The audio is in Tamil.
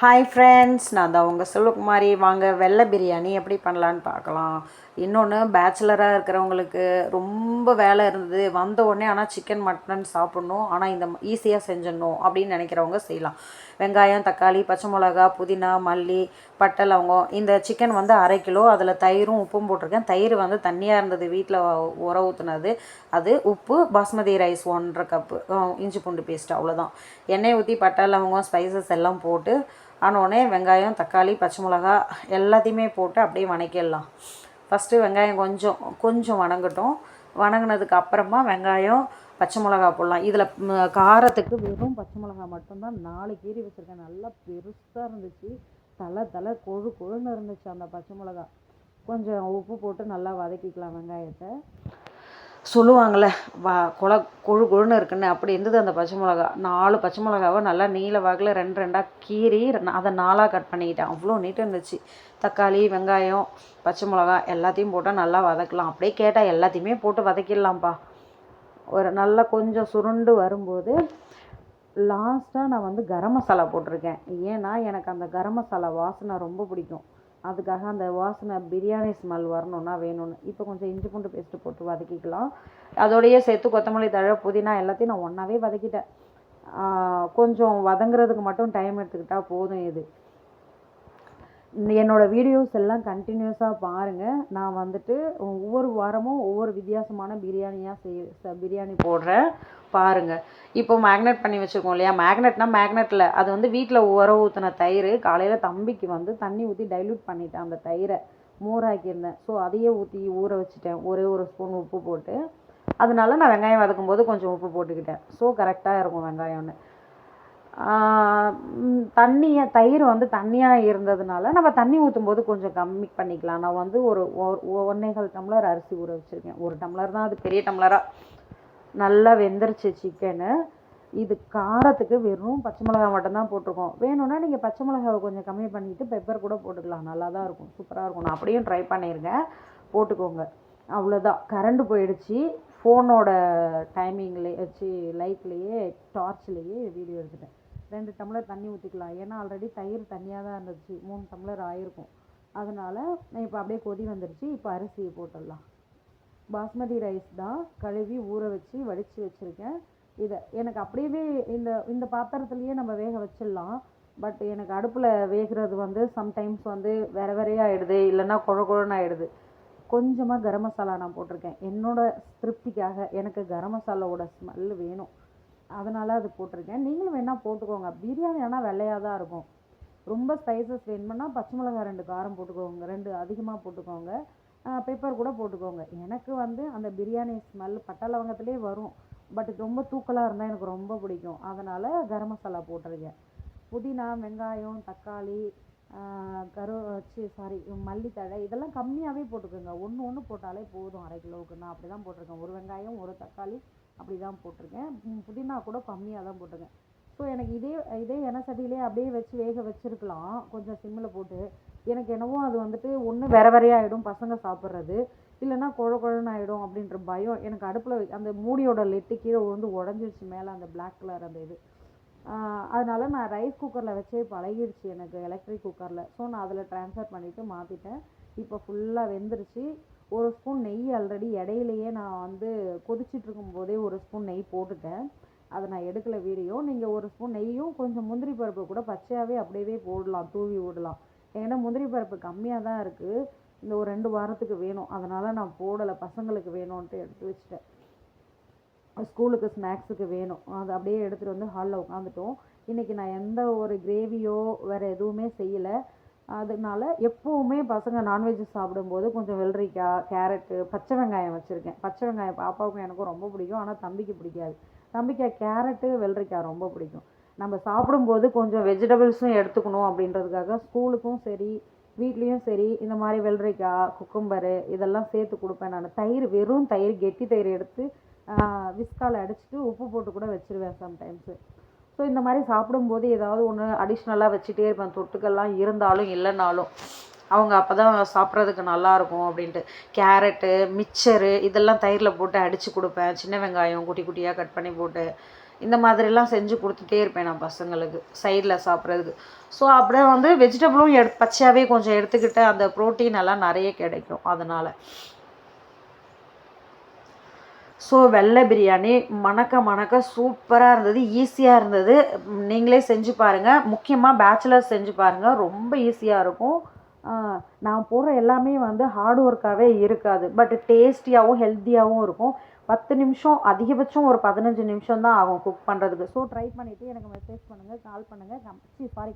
ஹாய் ஃப்ரெண்ட்ஸ் நான் தான் உங்கள் செல்வகுமாரி. வாங்க வெள்ளை பிரியாணி எப்படி பண்ணலான்னு பார்க்கலாம். இன்னொன்று பேச்சுலராக இருக்கிறவங்களுக்கு ரொம்ப வேலை இருந்தது. வந்த உடனே ஆனால் சிக்கன் மட்டன் சாப்பிட்ணும். ஆனால் இந்த ஈஸியாக செஞ்சிடணும் அப்படின்னு நினைக்கிறவங்க செய்யலாம். வெங்காயம் தக்காளி பச்சை மிளகா புதினா மல்லி பட்டை லவங்கம். இந்த சிக்கன் வந்து அரை கிலோ. அதில் தயிரும் உப்பும் போட்டிருக்கேன். தயிர் வந்து தண்ணியாக இருந்தது. வீட்டில் உர ஊற்றுனது அது உப்பு பாஸ்மதி ரைஸ் ஒன்றரை கப்பு இஞ்சி பூண்டு பேஸ்ட் அவ்வளோதான் எண்ணெய் ஊற்றி பட்டை லவங்கம் ஸ்பைசஸ் எல்லாம் போட்டு ஆனோடனே வெங்காயம் தக்காளி பச்சை மிளகா எல்லாத்தையுமே போட்டு அப்படியே வணக்கிடலாம். ஃபஸ்ட்டு வெங்காயம் கொஞ்சம் கொஞ்சம் வணங்கட்டும். வணங்கினதுக்கு அப்புறமா வெங்காயம் பச்சை மிளகா போடலாம். இதில் காரத்துக்கு வெறும் பச்சை மிளகா மட்டும்தான். நாலு கீரி வச்சுருக்கேன். நல்லா பெருசாக இருந்துச்சு. தலை தலை கொழு கொழுன்னு இருந்துச்சு அந்த பச்சை மிளகா. கொஞ்சம் உப்பு போட்டு நல்லா வதக்கிக்கலாம் வெங்காயத்தை. சொல்லுவாங்கள்ல வா கொல கொழு கொழுன்னு இருக்குன்னு அப்படி இருந்தது அந்த பச்சை மிளகா. நாலு பச்சை மிளகாவை நல்லா நீல வாக்கில் ரெண்டு ரெண்டாக கீறி அதை நாலாக கட் பண்ணிக்கிட்டேன். அவ்வளோ நீட்டாக இருந்துச்சு. தக்காளி வெங்காயம் பச்சை மிளகா எல்லாத்தையும் போட்டால் நல்லா வதக்கலாம். அப்படியே கேட்டால் எல்லாத்தையுமே போட்டு வதக்கிடலாம்ப்பா. ஒரு நல்லா கொஞ்சம் சுருண்டு வரும்போது லாஸ்ட்டாக நான் வந்து கரம் மசாலா போட்டிருக்கேன். ஏன்னா எனக்கு அந்த கரம் மசாலா வாசனை ரொம்ப பிடிக்கும். அதுக்காக அந்த வாசனை பிரியாணி ஸ்மெல் வரணுன்னா வேணும்னு. இப்போ கொஞ்சம் இஞ்சி பூண்டு பேஸ்ட்டு போட்டு வதக்கிக்கலாம். அதோடையே சேர்த்து கொத்தமல்லி தழை புதினா எல்லாத்தையும் நான் ஒன்றாவே வதக்கிட்டேன். கொஞ்சம் வதங்குறதுக்கு மட்டும் டைம் எடுத்துக்கிட்டால் போதும் இது. என்னோடய வீடியோஸ் எல்லாம் கண்டினியூஸாக பாருங்கள் நான் வந்துட்டு ஒவ்வொரு வாரமும் ஒவ்வொரு வித்தியாசமான பிரியாணியாக செய் பிரியாணி போடுறேன். பாருங்கள் இப்போ மேக்னெட் பண்ணி வச்சுருக்கோம் இல்லையா? மேக்னெட்னால் மேக்னெட்டில் அது வந்து வீட்டில் உர ஊற்றின தயிர் காலையில் தம்பிக்கு வந்து தண்ணி ஊற்றி டைல்யூட் பண்ணிட்டேன் அந்த தயிரை. மோராக்கியிருந்தேன். ஸோ அதையே ஊற்றி ஊற வச்சுட்டேன். ஒரே ஒரு ஸ்பூன் உப்பு போட்டு. அதனால நான் வெங்காயம் வதக்கும் போது கொஞ்சம் உப்பு போட்டுக்கிட்டேன். ஸோ கரெக்டாக இருக்கும் வெங்காயம்னு. தண்ணியை தயிர் வந்து தண்ணியாக இருந்ததுனால நம்ம தண்ணி ஊற்றும் போது கொஞ்சம் கம்மி பண்ணிக்கலாம். நான் வந்து ஒரு ஒன்னேகால் டம்ளர் அரிசி ஊற வச்சுருக்கேன். ஒரு டம்ளர் தான் அது பெரிய டம்ளராக நல்லா வெந்துருச்சு சிக்கனு இது காரத்துக்கு வெறும் பச்சை மிளகா மட்டும்தான் போட்டிருக்கோம். வேணும்னா நீங்கள் பச்சை மிளகாவை கொஞ்சம் கம்மி பண்ணிவிட்டு பெப்பர் கூட போட்டுக்கலாம். நல்லா தான் இருக்கும். சூப்பராக இருக்கும். நான் அப்படியும் ட்ரை பண்ணியிருக்கேன். போட்டுக்கோங்க. அவ்வளோதான் கரண்ட் போயிடுச்சு. ஃபோனோட டைமிங்லேயே வச்சு லைட்லேயே டார்ச்லேயே வீடியோ எடுத்துட்டேன். ரெண்டு டம்ளர் தண்ணி ஊற்றிக்கலாம் ஏன்னா ஆல்ரெடி தயிர் தண்ணியாக தான் இருந்துச்சு. மூணு டம்ளர் ஆயிருக்கும். அதனால் நான் இப்போ அப்படியே கொதி வந்துடுச்சு இப்போ அரிசியை போட்டுடலாம். பாஸ்மதி ரைஸ் தான் கழுவி ஊற வச்சு வடித்து வச்சுருக்கேன். இதை எனக்கு அப்படியே இந்த இந்த பாத்திரத்துலேயே நம்ம வேக வச்சிடலாம். பட் எனக்கு அடுப்பில் வேகிறது வந்து சம்டைம்ஸ் வந்து வேற வேறையாக ஆகிடுது இல்லைன்னா குழ குழன்னு ஆகிடுது கொஞ்சமாக கரம் மசாலா நான் போட்டிருக்கேன். என்னோடய திருப்திக்காக எனக்கு கரம் மசாலாவோட ஸ்மெல் வேணும். அதனால் அது போட்டிருக்கேன். நீங்களும் வேணால் போட்டுக்கோங்க. பிரியாணி ஆனால் வெள்ளையாக தான் இருக்கும். ரொம்ப ஸ்பைசஸ் வேணும்னா பச்சை மிளகா ரெண்டு காரம் போட்டுக்கோங்க. ரெண்டு அதிகமாக போட்டுக்கோங்க. பெப்பர் கூட போட்டுக்கோங்க. எனக்கு வந்து அந்த பிரியாணி ஸ்மெல் பட்டை லவங்கத்துலேயே வரும். பட் ரொம்ப தூக்கலாக இருந்தால் எனக்கு ரொம்ப பிடிக்கும். அதனால் கரம் மசாலா போட்டிருக்கேன். புதினா வெங்காயம் தக்காளி கரு சி சாரி மல்லித்தழை இதெல்லாம் கம்மியாகவே போட்டுக்கோங்க. ஒன்று ஒன்று போட்டாலே போதும். அரை கிலோவுக்கு. நான் அப்படி தான் போட்டிருக்கேன். ஒரு வெங்காயம் ஒரு தக்காளி அப்படி தான் போட்டிருக்கேன் புதினா கூட கம்மியாக தான் போட்டிருக்கேன். ஸோ எனக்கு இதே இதே எண்ணெய் சட்டியிலே அப்படியே வச்சு வேக வச்சுருக்கலாம். கொஞ்சம் சிம்மில் போட்டு. எனக்கு என்னவோ அது வந்துட்டு ஒன்று வேற வெறையாகிடும் பசங்க சாப்பிட்றது. இல்லைன்னா குழ குழன்னு ஆகிடும் அப்படின்ற பயம் எனக்கு அடுப்பில் அந்த மூடியோட லெட்டு கீழே வந்து உடஞ்சிருச்சு மேலே அந்த பிளாக் கலர் அந்த இது. அதனால் நான் ரைஸ் குக்கரில் வச்சே பழகிடுச்சு எனக்கு எலக்ட்ரிக் குக்கரில் ஸோ நான் அதில் ட்ரான்ஸ்ஃபர் பண்ணிவிட்டு மாற்றிட்டேன் இப்போ ஃபுல்லாக வெந்துருச்சு. ஒரு ஸ்பூன் நெய் ஆல்ரெடி இடையிலையே நான் வந்து கொதிச்சிட்ருக்கும் போதே ஒரு ஸ்பூன் நெய் போட்டுட்டேன். அதை நான் எடுக்கலை வீடியோ. நீங்கள் ஒரு ஸ்பூன் நெய்யும் கொஞ்சம் முந்திரி பருப்பு கூட பச்சையாகவே அப்படியே போடலாம் தூவி விடலாம். ஏன்னா முந்திரி பருப்பு கம்மியாக தான் இருக்குது இந்த ஒரு ரெண்டு வாரத்துக்கு வேணும். அதனால் நான் போடலை பசங்களுக்கு வேணும்ன்ட்டு எடுத்து வச்சுட்டேன். ஸ்கூலுக்கு ஸ்நாக்ஸுக்கு வேணும். அதை அப்படியே எடுத்துகிட்டு வந்து ஹாலில் உட்காந்துட்டோம் இன்றைக்கி நான் எந்த ஒரு கிரேவியோ வேறு எதுவுமே செய்யலை. அதனால எப்போவுமே பசங்க நான்வெஜ் சாப்பிடும்போது கொஞ்சம் வெள்ளரிக்காய் கேரட்டு பச்சை வெங்காயம் வச்சுருக்கேன். பச்சை வெங்காயம் பாப்பாவுக்கும் எனக்கும் ரொம்ப பிடிக்கும். ஆனால் தம்பிக்கு பிடிக்காது. தம்பிக்கு கேரட்டு வெள்ளரிக்காய் ரொம்ப பிடிக்கும். நம்ம சாப்பிடும்போது கொஞ்சம் வெஜிடபிள்ஸும் எடுத்துக்கணும் அப்படின்றதுக்காக ஸ்கூலுக்கும் சரி வீட்லேயும் சரி இந்த மாதிரி வெள்ளரிக்காய் குக்கும்பரு இதெல்லாம் சேர்த்து கொடுப்பேன் நான். தயிர் வெறும் தயிர் கெட்டி தயிர் எடுத்து விஸ்கால் அடிச்சுட்டு உப்பு போட்டு கூட வச்சுருவேன் சம்டைம்ஸு ஸோ இந்த மாதிரி சாப்பிடும்போது ஏதாவது ஒன்று அடிஷ்னலாக வச்சுட்டே இருப்பேன். தொட்டுக்கெல்லாம் இருந்தாலும் இல்லைனாலும் அவங்க அப்போ தான் சாப்பிட்றதுக்கு நல்லாயிருக்கும் அப்படின்ட்டு. கேரட்டு மிக்சரு இதெல்லாம் தயிரில் போட்டு அடித்து கொடுப்பேன். சின்ன வெங்காயம் குட்டி குட்டியாக கட் பண்ணி போட்டு. இந்த மாதிரிலாம் செஞ்சு கொடுத்துட்டே இருப்பேன் நான் பசங்களுக்கு சைடில் சாப்பிட்றதுக்கு. ஸோ அப்படியே வந்து வெஜிடபிளும் எடு பச்சையாகவே கொஞ்சம் எடுத்துக்கிட்டு அந்த ப்ரோட்டீன் எல்லாம் நிறைய கிடைக்கும் அதனால். ஸோ வெள்ளை பிரியாணி மணக்க மணக்க சூப்பராக இருந்தது ஈஸியாக இருந்தது. நீங்களே செஞ்சு பாருங்கள் முக்கியமாக பேச்சுலர்ஸ் செஞ்சு பாருங்கள் ரொம்ப ஈஸியாக இருக்கும். நான் போடுற எல்லாமே வந்து ஹார்ட் ஒர்க்காகவே இருக்காது. பட் டேஸ்டியாகவும் ஹெல்த்தியாகவும் இருக்கும். பத்து நிமிஷம் அதிகபட்சம் ஒரு பதினஞ்சு நிமிஷம் தான் ஆகும் குக் பண்ணுறதுக்கு ஸோ ட்ரை பண்ணிவிட்டு எனக்கு மெசேஜ் பண்ணுங்கள் கால் பண்ணுங்கள் சாரி